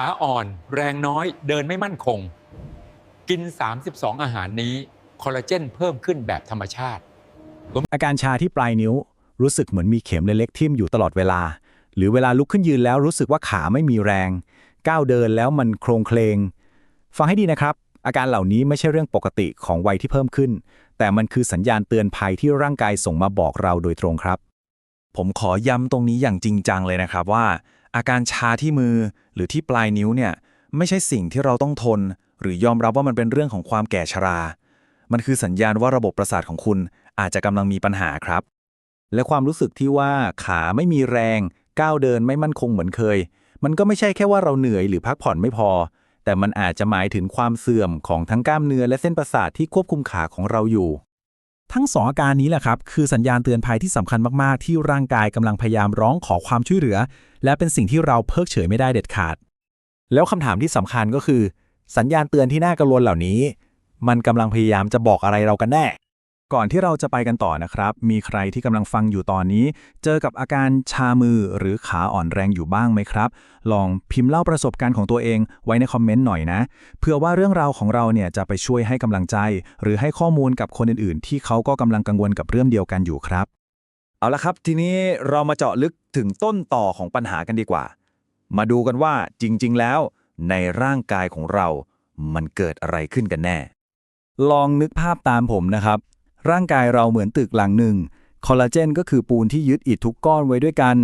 ขาอ่อน แรงน้อย เดินไม่มั่นคง กิน 32 อาหารนี้ คอลลาเจนเพิ่มขึ้นแบบธรรมชาติ อาการชาที่ปลายนิ้ว รู้สึกเหมือนมีเข็มเล็กๆทิ่มอยู่ตลอดเวลา หรือเวลาลุกขึ้นยืนแล้วรู้สึกว่าขาไม่มีแรง ก้าวเดินแล้วมันโครงเคลง ฟังให้ดีนะครับ อาการเหล่านี้ไม่ใช่เรื่องปกติของวัยที่เพิ่มขึ้น แต่มันคือสัญญาณเตือนภัยที่ร่างกายส่งมาบอกเราโดยตรงครับ ผมขอย้ำตรงนี้อย่างจริงจังเลยนะครับว่า อาการชาที่มือหรือที่ปลายนิ้วเนี่ยไม่ใช่สิ่งที่เราต้องทน หรือยอมรับว่ามันเป็นเรื่องของความแก่ชรา มันคือสัญญาณว่าระบบประสาทของคุณอาจจะกำลังมีปัญหาครับ และความรู้สึกที่ว่าขาไม่มีแรง ก้าวเดินไม่มั่นคงเหมือนเคย มันก็ไม่ใช่แค่ว่าเราเหนื่อยหรือพักผ่อนไม่พอ แต่มันอาจจะหมายถึงความเสื่อมของทั้งกล้ามเนื้อและเส้นประสาทที่ควบคุมขาของเราอยู่ ทั้งสองอาการนี้แหละครับ คือสัญญาณเตือนภัยที่สำคัญมาก ๆ ที่ร่างกายกำลังพยายามร้องขอความช่วยเหลือ และเป็นสิ่งที่เราเพิกเฉยไม่ได้เด็ดขาด แล้วคำถามที่สำคัญก็คือ สัญญาณเตือนที่น่ากังวลเหล่านี้ มันกำลังพยายามจะบอกอะไรเรากันแน่ ก่อนที่เราจะไปกันต่อนะครับ มีใครที่กำลังฟังอยู่ตอนนี้ เจอกับอาการชามือหรือขาอ่อนแรงอยู่บ้างไหมครับ ลองพิมพ์เล่าประสบการณ์ของตัวเองไว้ในคอมเมนต์หน่อยนะ เพื่อว่าเรื่องราวของเราเนี่ยจะไปช่วยให้กำลังใจ หรือให้ข้อมูลกับคนอื่นๆ ที่เขาก็กำลังกังวลกับเรื่องเดียวกันอยู่ครับ เอาละครับ ทีนี้เรามาเจาะลึกถึงต้นต่อของปัญหากันดีกว่า มาดูกันว่าจริง ๆ แล้ว ในร่างกายของเรา มันเกิดอะไรขึ้นกันแน่ ลองนึกภาพตามผมนะครับ ร่างกายเราเหมือนตึกหลังหนึ่ง คอลลาเจนก็คือปูนที่ยึดอิฐทุกก้อนไว้ด้วยกัน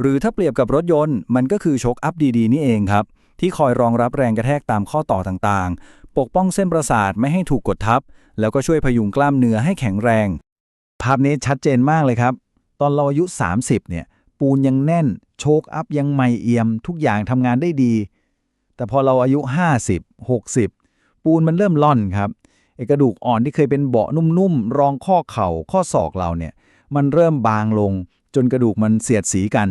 หรือถ้าเปรียบกับรถยนต์ มันก็คือโชคอัพดีๆ นี่เองครับ ที่คอยรองรับแรงกระแทกตามข้อต่อต่างๆ ปกป้องเส้นประสาทไม่ให้ถูกกดทับ แล้วก็ช่วยพยุงกล้ามเนื้อให้แข็งแรง ภาพนี้ชัดเจนมากเลยครับ ตอนเราอายุ 30 เนี่ย ปูนยังแน่น โชคอัพยังไม่เอี่ยม ทุกอย่างทำงานได้ดี แต่พอเราอายุ 50 60 ปูนมันเริ่มล่อนครับ กระดูกอ่อนที่เคยเป็นเบาะนุ่มๆรองข้อเข่าข้อศอกเราเนี่ย มันเริ่มบางลง จนกระดูกมันเสียดสีกัน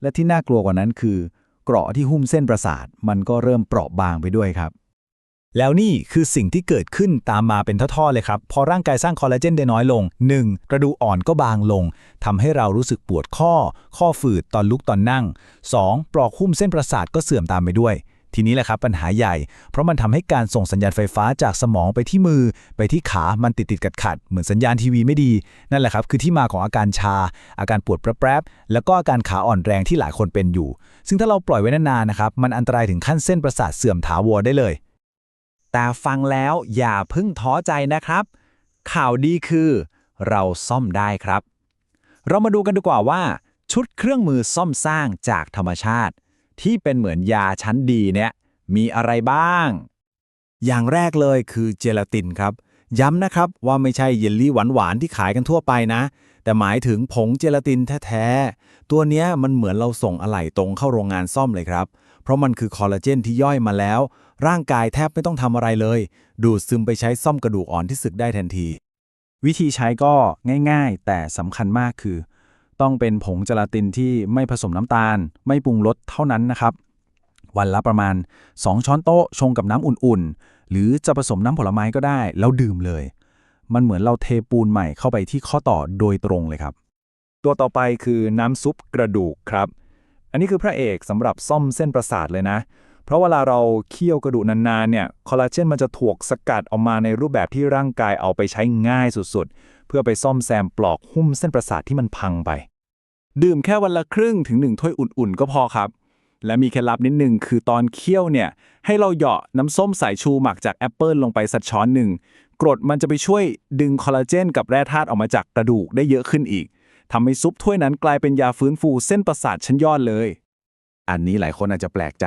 และที่น่ากลัวกว่านั้นคือ เกราะที่หุ้มเส้นประสาท มันก็เริ่มเปราะบางไปด้วยครับ แล้วนี่คือสิ่งที่เกิดขึ้นตามมาเป็นท่อๆเลยครับ พอร่างกายสร้างคอลลาเจนได้น้อยลง 1. กระดูกอ่อนก็บางลงทำให้เรารู้สึกปวดข้อ ข้อฝืดตอนลุกตอนนั่ง 2. ปลอกหุ้มเส้นประสาทก็เสื่อมตามไปด้วย ทีนี้แหละครับปัญหาใหญ่ เพราะมันทำให้การส่งสัญญาณไฟฟ้าจากสมองไปที่มือ ไปที่ขามันติดติดขัดขัดเหมือนสัญญาณทีวีไม่ดี นั่นแหละครับคือที่มาของอาการชา อาการปวดแปรบแล้วก็อาการขาอ่อนแรงที่หลายคนเป็นอยู่ ซึ่งถ้าเราปล่อยไว้นานๆนะครับมันอันตรายถึงขั้นเส้นประสาทเสื่อมถาวรได้เลย แต่ฟังแล้วอย่าพิ่งท้อใจนะครับ ข่าวดีคือ เราซ่อมได้ครับ เรามาดูกันดีกว่าว่าชุดเครื่องมือซ่อมสร้างจากธรรมชาติ ที่เป็นเหมือนยาชั้นดีเนี่ยมีอะไรบ้าง อย่างแรกเลยคือเจลาตินครับ ย้ำนะครับว่าไม่ใช่เยลลี่หวานๆที่ขายกันทั่วไปนะ แต่หมายถึงผงเจลาตินแท้ๆ ตัวเนี้ยมันเหมือนเราส่งอะไหล่ตรงเข้าโรงงานซ่อมเลยครับ เพราะมันคือคอลลาเจนที่ย่อยมาแล้ว ร่างกายแทบไม่ต้องทำอะไรเลย ดูดซึมไปใช้ซ่อมกระดูกอ่อนที่สึกได้ทันที วิธีใช้ก็ง่าย ๆ แต่สำคัญมากคือ ต้องเป็นผงเจลาตินที่ไม่ผสมน้ำตาล ไม่ปรุงรสเท่านั้นนะครับ วันละประมาณ 2 ช้อนโต๊ะชงกับน้ำอุ่นๆ หรือจะผสมน้ำผลไม้ก็ได้ แล้วดื่มเลย มันเหมือนเราเทปูนใหม่เข้าไปที่ข้อต่อโดยตรงเลยครับ ตัวต่อไปคือน้ำซุปกระดูกครับ อันนี้คือพระเอกสำหรับซ่อมเส้นประสาทเลยนะ เพราะเวลาเราเคี่ยวกระดูกนานๆเนี่ยคอลลาเจนมันจะถูกสกัดออกมาในรูปแบบที่ร่างกายเอาไปใช้ง่ายสุดๆ เพื่อไปซ่อมแซมปลอกหุ้มเส้นประสาทที่มันพังไป ดื่มแค่วันละครึ่งถึงหนึ่งถ้วยอุ่นๆ ก็พอครับ และมีเคล็ดลับนิดนึงคือตอนเคี่ยวเนี่ย ให้เราเหยาะน้ำส้มสายชูหมักจากแอปเปิลลงไปสักช้อนหนึ่งกรดมันจะไปช่วยดึงคอลลาเจนกับแร่ธาตุออกมาจากกระดูกได้เยอะขึ้นอีกทำให้ซุปถ้วยนั้นกลายเป็นยาฟื้นฟูเส้นประสาทชั้นยอดเลย อันนี้หลายคนอาจจะแปลกใจ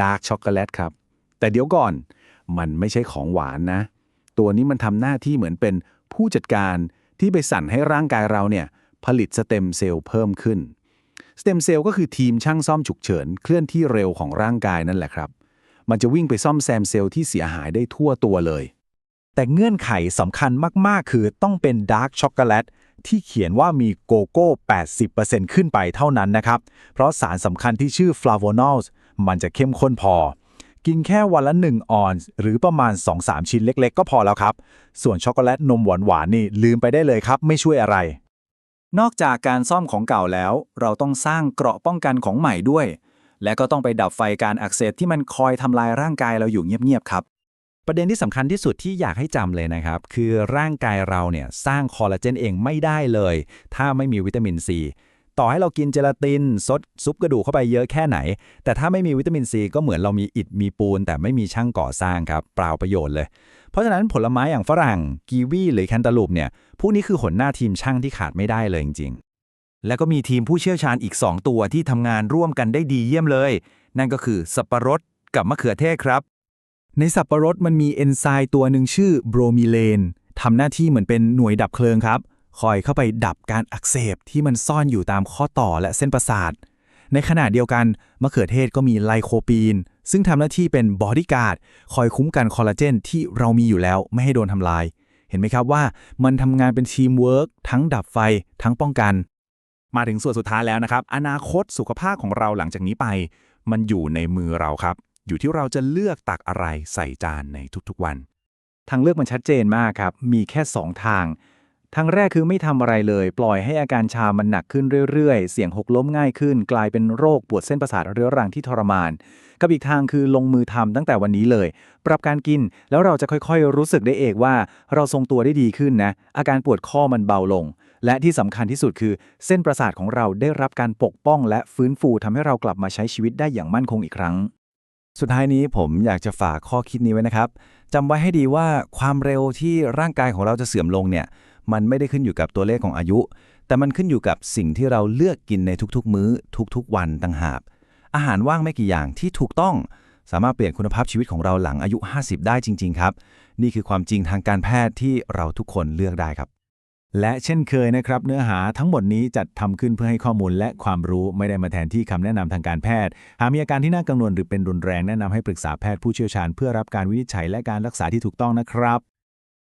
ดาร์กช็อกโกแลตครับ แต่เดี๋ยวก่อนมันไม่ใช่ของหวานนะ ตัวนี้มันทำหน้าที่เหมือนเป็นผู้จัดการ ที่ไปสั่นให้ร่างกายเราเนี่ยผลิตสเต็มเซลล์เพิ่มขึ้น สเต็มเซลล์ก็คือทีมช่างซ่อมฉุกเฉิน เคลื่อนที่เร็วของร่างกายนั่นแหละครับ มันจะวิ่งไปซ่อมแซมเซลล์ที่เสียหายได้ทั่วตัวเลย แต่เงื่อนไขสำคัญมาก ๆ คือต้องเป็นดาร์กช็อกโกแลตที่เขียนว่ามีโกโก้ 80%ขึ้นไปเท่านั้นนะครับ เพราะสารสำคัญที่ชื่อฟลาโวนอลส์มันจะเข้มข้นพอ กินแค่วันละ 1 ออนซ์หรือประมาณ 2-3 ชิ้นเล็ก ๆ ก็พอแล้วครับ ส่วนช็อกโกแลตนมหวานๆนี่ลืมไปได้เลยครับ ไม่ช่วยอะไร นอกจากการซ่อมของเก่าแล้ว เราต้องสร้างเกราะป้องกันของใหม่ด้วย และก็ต้องไปดับไฟการอักเสบที่มันคอยทำลายร่างกายเราอยู่เงียบๆครับประเด็นที่สำคัญที่สุดที่อยากให้จำเลยนะครับ คือร่างกายเราเนี่ย สร้างคอลลาเจนเองไม่ได้เลย ถ้าไม่มีวิตามินซี ต่อให้เรากินเจลาตินซดซุปกระดูกเข้าไปเยอะแค่ไหน แต่ถ้าไม่มีวิตามินซีก็เหมือนเรามีอิฐมีปูน แต่ไม่มีช่างก่อสร้างครับเปล่าประโยชน์เลย เพราะฉะนั้นผลไม้อย่างฝรั่งกีวีหรือแคนตาลูปเนี่ยพวกนี้คือหัวหน้าทีมช่างที่ขาดไม่ได้เลยจริงๆ แล้วก็มีทีมผู้เชี่ยวชาญอีก 2 ตัวที่ทำงานร่วมกันได้ดีเยี่ยมเลย นั่นก็คือสับปะรดกับมะเขือเทศครับ ในสับปะรดมันมีเอนไซม์ตัวหนึ่งชื่อโบรมิเลนทำหน้าที่เหมือนเป็นหน่วยดับเพลิงครับ คอยเข้าไปดับการอักเสบที่มันซ่อนอยู่ตามข้อต่อและเส้นประสาท ในขณะเดียวกันมะเขือเทศก็มีไลโคปีน ซึ่งทำหน้าที่เป็นบอดี้การ์ดคอยคุ้มกันคอลลาเจนที่เรามีอยู่แล้วไม่ให้โดนทำลาย เห็นไหมครับว่ามันทำงานเป็นทีมเวิร์กทั้งดับไฟทั้งป้องกัน มาถึงส่วนสุดท้ายแล้วนะครับ อนาคตสุขภาพของเราหลังจากนี้ไป มันอยู่ในมือเราครับ อยู่ที่เราจะเลือกตักอะไรใส่จานในทุกๆวัน ทางเลือกมันชัดเจนมากครับ มีแค่ 2 ทาง ทางแรกคือไม่ทำอะไรเลย ปล่อยให้อาการชามันหนักขึ้นเรื่อยๆ เสี่ยงหกล้มง่ายขึ้น กลายเป็นโรคปวดเส้นประสาทเรื้อรังที่ทรมาน กับอีกทางคือลงมือทำตั้งแต่วันนี้เลย ปรับการกินแล้วเราจะค่อยๆ รู้สึกได้เองว่า เราทรงตัวได้ดีขึ้นนะ อาการปวดข้อมันเบาลง และที่สำคัญที่สุดคือ เส้นประสาทของเราได้รับการปกป้องและฟื้นฟูทำให้เรากลับมาใช้ชีวิตได้อย่างมั่นคงอีกครั้งสุดท้ายนี้ผมอยากจะฝากข้อคิดนี้ไว้นะครับจำไว้ให้ดีว่าความเร็วที่ร่างกายของเราจะเสื่อมลงเนี่ย มันไม่ได้ขึ้นอยู่กับตัวเลขของอายุ แต่มันขึ้นอยู่กับสิ่งที่เราเลือกกินในทุกๆ มื้อ ทุกๆ วันต่างหากอาหารว่างไม่กี่อย่างที่ถูกต้อง สามารถเปลี่ยนคุณภาพชีวิตของเราหลังอายุ 50 ได้จริง ๆ ครับ นี่คือความจริงทางการแพทย์ที่เราทุกคนเลือกได้ครับ และเช่นเคยนะครับ เนื้อหาทั้งหมดนี้จัดทำขึ้นเพื่อให้ข้อมูลและความรู้ไม่ได้มาแทนที่คำแนะนำทางการแพทย์ หากมีอาการที่น่ากังวลหรือเป็นรุนแรงแนะนำให้ปรึกษาแพทย์ผู้เชี่ยวชาญเพื่อรับการวินิจฉัยและการรักษาที่ถูกต้องนะครับ